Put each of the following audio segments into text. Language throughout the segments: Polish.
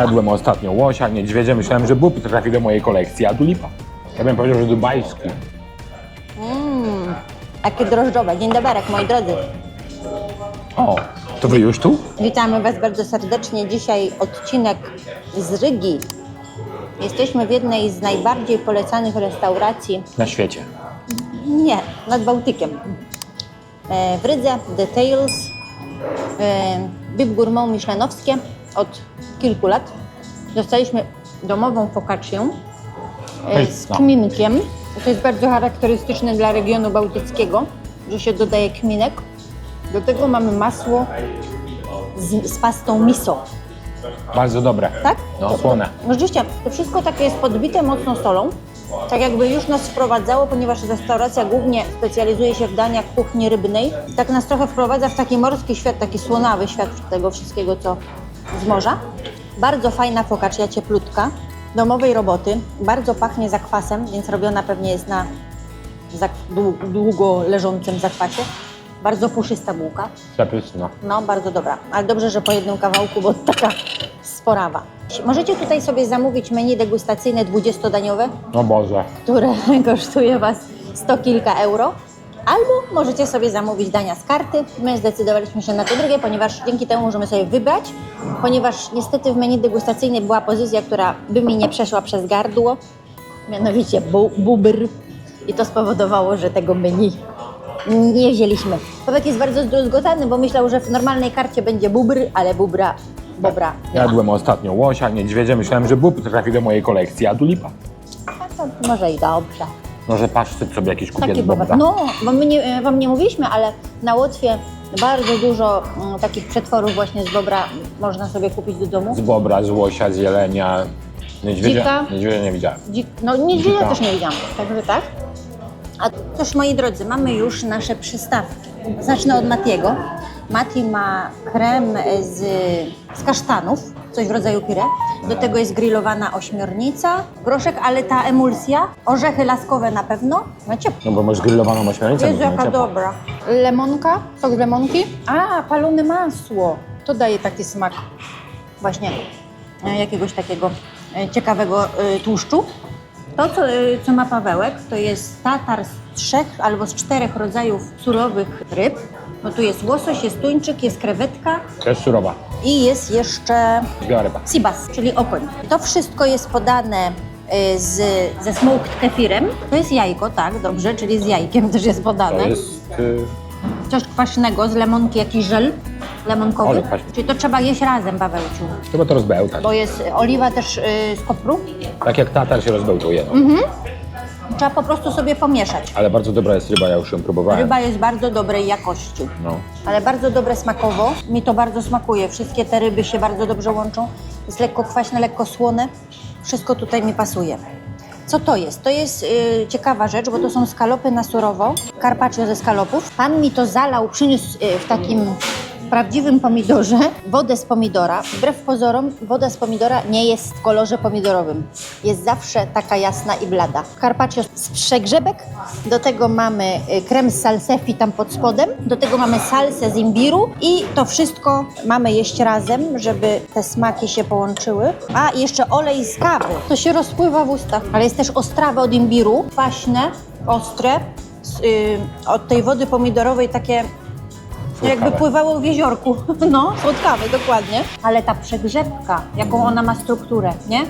Jadłem ostatnio łosia, niedźwiedzia, myślałem, że bób trafi do mojej kolekcji, a tu lipa. Ja bym powiedział, że dubajski. Mmm, takie drożdżowe. Dzień dobry, moi drodzy. O, to wy już tu? Witamy Was bardzo serdecznie. Dzisiaj odcinek z Rygi. Jesteśmy w jednej z najbardziej polecanych restauracji, Na świecie. nie, nad Bałtykiem. E, W Rydze Details, e, Bib Gourmand Michelinowskie od kilku lat. Dostaliśmy domową focaccię e, z Pyszna. kminkiem. To jest bardzo charakterystyczne dla regionu bałtyckiego, że się dodaje kminek. Do tego mamy masło z, z pastą miso. Bardzo dobre. Tak? No, słone. No Rzeczywiście, to wszystko takie jest podbite mocno solą. Tak jakby już nas wprowadzało, ponieważ restauracja głównie specjalizuje się w daniach kuchni rybnej. Tak nas trochę wprowadza w taki morski świat, taki słonawy świat tego wszystkiego, co z morza. Bardzo fajna focaccia, cieplutka, domowej roboty. Bardzo pachnie zakwasem, więc robiona pewnie jest na długo leżącym zakwasie. Bardzo puszysta bułka. Przepyszna. No, bardzo dobra. Ale dobrze, że po jednym kawałku, bo taka sporawa. Możecie tutaj sobie zamówić menu degustacyjne 20-daniowe, O Boże. które kosztuje Was 100 kilka euro. Albo możecie sobie zamówić dania z karty. My zdecydowaliśmy się na to drugie, ponieważ dzięki temu możemy sobie wybrać. Ponieważ niestety w menu degustacyjnej była pozycja, która by mi nie przeszła przez gardło, mianowicie bu bubr. I to spowodowało, że tego menu nie wzięliśmy. Chłopak jest bardzo zdruzgotany, bo myślał, że w normalnej karcie będzie bubr, ale bubra, bobra nie ma. Jadłem ostatnio łosia, niedźwiedzia, myślałem, że bób trafi do mojej kolekcji, a tu lipa. A to może i dobrze. Może pasztet sobie jakiś kupię z bobra. No, bo my nie, e, Wam nie mówiliśmy, ale na Łotwie bardzo dużo mm, takich przetworów właśnie z bobra można sobie kupić do domu. Z bobra, z łosia, z jelenia. Niedźwiedzia, Dzika. niedźwiedzia nie widziałem. Dzik, no niedźwiedzia Dzika. też nie widziałam, także tak. A cóż, moi drodzy, mamy już nasze przystawki. Zacznę od Matiego. Mati ma krem z, z kasztanów, coś w rodzaju pire. Do tego jest grillowana ośmiornica, groszek, ale ta emulsja, orzechy laskowe na pewno. No ciepło. No bo masz grillowaną ośmiornicę. Jezu, no jaka dobra. Lemonka, sok z lemonki. A, palone masło. To daje taki smak właśnie e, jakiegoś takiego e, ciekawego e, tłuszczu. To, co, e, co ma Pawełek, to jest tatar z trzech albo z czterech rodzajów surowych ryb. No tu jest łosoś, jest tuńczyk, jest krewetka jest surowa. i jest jeszcze Biała ryba. Sibas, czyli okoń. To wszystko jest podane y, z, ze smoked kefirem. To jest jajko, tak, dobrze, czyli z jajkiem też jest podane. To jest... Y, Coś kwaśnego z lemonki, jakiś żel lemonkowy. Kwaśny. Czyli to trzeba jeść razem, Pawełciu. trzeba to rozbełtać. Bo jest oliwa też y, z kopru. Tak jak tatar się rozbełtuje. No. Trzeba po prostu sobie pomieszać. Ale bardzo dobra jest ryba, ja już ją próbowałem. Ryba jest bardzo dobrej jakości. No. ale bardzo dobre smakowo. Mi to bardzo smakuje. Wszystkie te ryby się bardzo dobrze łączą. Jest lekko kwaśne, lekko słone. Wszystko tutaj mi pasuje. Co to jest? To jest y, ciekawa rzecz, bo to są skalopy na surowo, carpaccio ze skalopów. Pan mi to zalał, przyniósł y, w takim prawdziwym pomidorze wodę z pomidora. Wbrew pozorom, woda z pomidora nie jest w kolorze pomidorowym. Jest zawsze taka jasna i blada. Carpaccio z przegrzebek, do tego mamy y, krem z salsefi tam pod spodem, do tego mamy salsę z imbiru i to wszystko mamy jeść razem, żeby te smaki się połączyły. A jeszcze olej z kawy. To się rozpływa w ustach, ale jest też ostrawe od imbiru, kwaśne, ostre. Z, y, od tej wody pomidorowej takie jakby pływało w jeziorku. No, słodkawe, dokładnie. Ale ta przegrzebka, jaką ona ma strukturę, nie?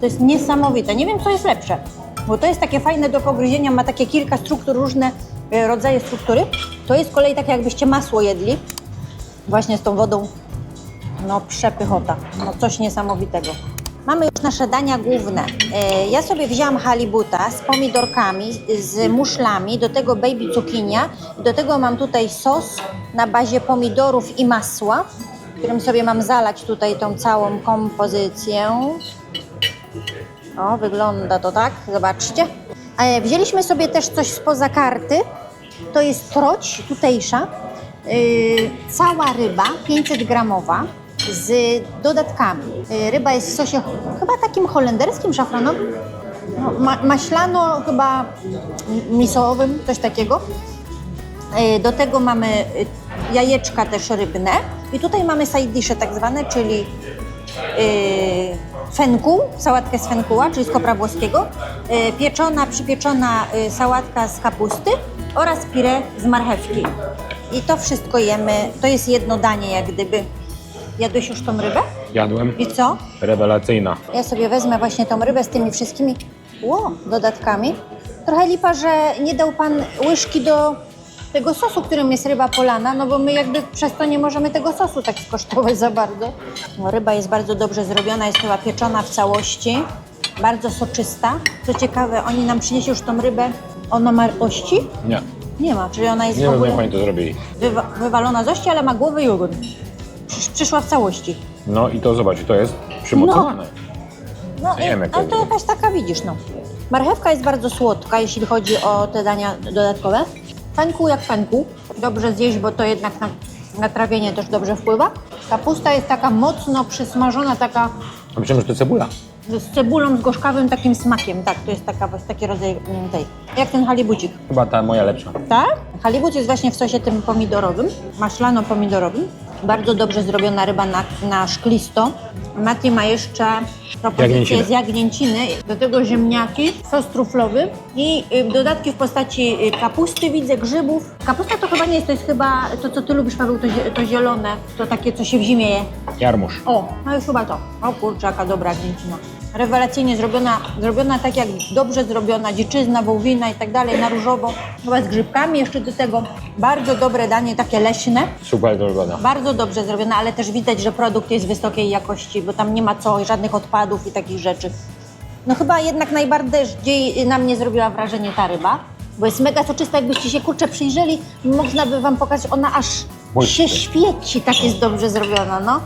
To jest niesamowite. Nie wiem, co jest lepsze. Bo to jest takie fajne do pogryzienia, ma takie kilka struktur, różne e, rodzaje struktury. To jest z kolei tak, jakbyście masło jedli. Właśnie z tą wodą. No, przepychota. No, coś niesamowitego. Mamy już nasze dania główne. E, Ja sobie wzięłam halibuta z pomidorkami, z muszlami, do tego baby cukinia. Do tego mam tutaj sos na bazie pomidorów i masła, którym sobie mam zalać tutaj tą całą kompozycję. O, wygląda to tak, zobaczcie. E, Wzięliśmy sobie też coś spoza karty. To jest troć tutejsza. Yy, cała ryba, 500 gramowa, z dodatkami. Yy, ryba jest w sosie chyba takim holenderskim, szafranowym. No, ma, maślano chyba misoowym, coś takiego. Yy, Do tego mamy yy, jajeczka też rybne. I tutaj mamy side dishe tak zwane, czyli fenku, sałatkę z fenkuła, czyli z kopra włoskiego, pieczona, przypieczona sałatka z kapusty oraz pire z marchewki. I to wszystko jemy, to jest jedno danie jak gdyby. Jadłeś już tą rybę? Jadłem. I co? Rewelacyjna. Ja sobie wezmę właśnie tą rybę z tymi wszystkimi ło, dodatkami. Trochę lipa, że nie dał pan łyżki do tego sosu, którym jest ryba polana, no bo my jakby przez to nie możemy tego sosu tak skosztować za bardzo. No, ryba jest bardzo dobrze zrobiona, jest chyba pieczona w całości, bardzo soczysta. Co ciekawe, oni nam przynieśli już tą rybę, ona ma ości? Nie. Nie ma, czyli ona jest Nie w wiem, ogóle jak oni to zrobili. wywa- wywalona z ości, ale ma głowę i ogon. Przysz, przyszła w całości. No i to zobacz, to jest przymocowane. No, Nie wiem, i- jak ale to to jest. jakaś taka widzisz, no. Marchewka jest bardzo słodka, jeśli chodzi o te dania dodatkowe. Fenku jak fenku. Dobrze zjeść, bo to jednak na, na trawienie też dobrze wpływa. Kapusta jest taka mocno przysmażona, taka A myślałem, że to cebula. z cebulą, z gorzkawym takim smakiem. Tak, to jest taka, taki rodzaj mm, tej. Jak ten halibucik. Chyba ta moja lepsza. Tak? Halibut jest właśnie w sosie tym pomidorowym, maślano-pomidorowym. Bardzo dobrze zrobiona ryba na, na szklisto. Mati ma jeszcze propozycję Jagnięciny. z jagnięciny, do tego ziemniaki, sos truflowy i y, dodatki w postaci y, kapusty, widzę, grzybów. Kapusta to chyba nie jest, to jest chyba to, co ty lubisz, Paweł, to, zie- to zielone, to takie, co się w zimie je. Jarmuż. O, no już chyba to. O kurczę, jaka dobra jagnięcina. Rewelacyjnie zrobiona, zrobiona tak jak dobrze zrobiona, dziczyzna, wołowina i tak dalej, na różowo. Chyba z grzybkami jeszcze do tego. Bardzo dobre danie, takie leśne. Super wygląda. Bardzo dobrze zrobione, ale też widać, że produkt jest wysokiej jakości, bo tam nie ma co, żadnych odpadów i takich rzeczy. No chyba jednak najbardziej na mnie zrobiła wrażenie ta ryba, bo jest mega soczysta, jakbyście się kurczę przyjrzeli, można by wam pokazać, ona aż Błyszczy. się świeci, tak jest dobrze zrobiona, no.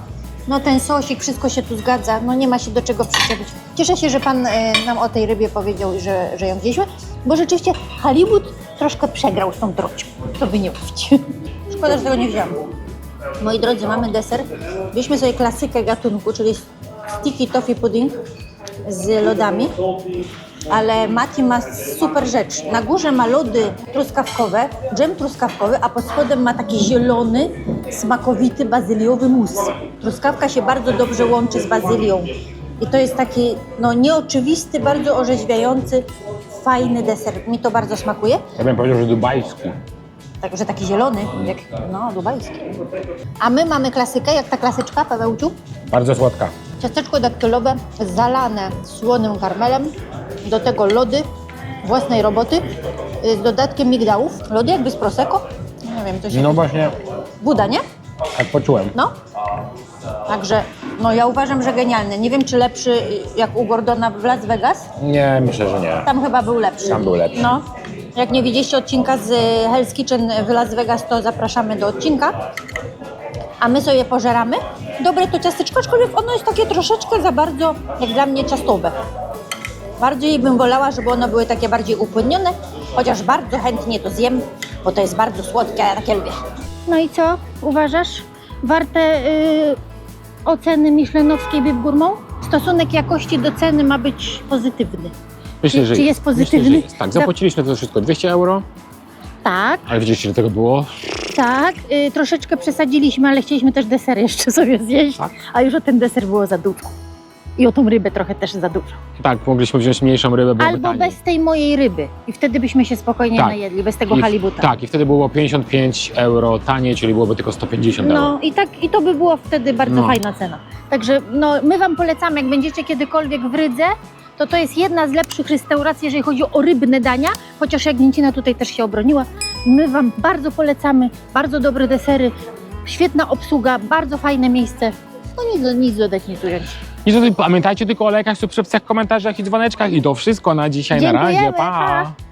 No ten sosik, wszystko się tu zgadza, no nie ma się do czego przyczepić. Cieszę się, że pan e, nam o tej rybie powiedział i że, że ją zjedliśmy, bo rzeczywiście halibut troszkę przegrał z tą trocią, to by nie mówić. Szkoda, że tego nie wziąłem. Moi drodzy, mamy deser. Wzięliśmy sobie klasykę gatunku, czyli sticky toffee pudding z lodami. Ale Mati ma super rzecz. Na górze ma lody truskawkowe, dżem truskawkowy, a pod spodem ma taki zielony, smakowity bazyliowy mus. Truskawka się bardzo dobrze łączy z bazylią. I to jest taki no, nieoczywisty, bardzo orzeźwiający, fajny deser. Mi to bardzo smakuje. Ja bym powiedział, że dubajski. Także taki zielony, jak no, dubajski. A my mamy klasykę, jak ta klasyczka, Pawełciu. Bardzo słodka. Ciasteczko daktylowe zalane słonym karmelem, do tego lody własnej roboty y, z dodatkiem migdałów. Lody jakby z Prosecco. Nie wiem, to się... No właśnie, Buda, nie? tak poczułem. No. Także, no ja uważam, że genialny. Nie wiem, czy lepszy y, jak u Gordona w Las Vegas. Nie, myślę, że nie. Tam chyba był lepszy. Tam był lepszy. No. Jak nie widzieliście odcinka z Hell's Kitchen w Las Vegas, to zapraszamy do odcinka. A my sobie pożeramy. Dobre to ciasteczko, aczkolwiek ono jest takie troszeczkę za bardzo, jak dla mnie, ciastowe. Bardziej bym wolała, żeby one były takie bardziej upłynnione, chociaż bardzo chętnie to zjem, bo to jest bardzo słodkie, a ja takie lubię. No i co uważasz? Warte y, oceny miszlenowskiej Bib Gourmand? Stosunek jakości do ceny ma być pozytywny. Myślę, Czy- że czy jest pozytywny? Myślę, że jest. Tak, Za- zapłaciliśmy to wszystko 200 euro, Tak, ale widzieliście, że tego było. tak. Y, troszeczkę przesadziliśmy, ale chcieliśmy też deser jeszcze sobie zjeść, Tak. a już o ten deser było za dużo. I o tą rybę trochę też za dużo. Tak, mogliśmy wziąć mniejszą rybę, byłoby Albo taniej. bez tej mojej ryby. I wtedy byśmy się spokojnie Tak. najedli, bez tego I w- halibuta. Tak, i wtedy było 55 euro taniej, czyli byłoby tylko 150 euro. No i tak, i to by była wtedy bardzo No. fajna cena. Także no, my Wam polecamy, jak będziecie kiedykolwiek w Rydze, to to jest jedna z lepszych restauracji, jeżeli chodzi o rybne dania, chociaż Jagnięcina tutaj też się obroniła. My Wam bardzo polecamy, bardzo dobre desery, świetna obsługa, bardzo fajne miejsce. No nic, nic dodać, nic ująć. I pamiętajcie tylko o lajkach, subskrypcjach, komentarzach i dzwoneczkach i to wszystko na dzisiaj. Na razie, Dziękujemy, pa! pa.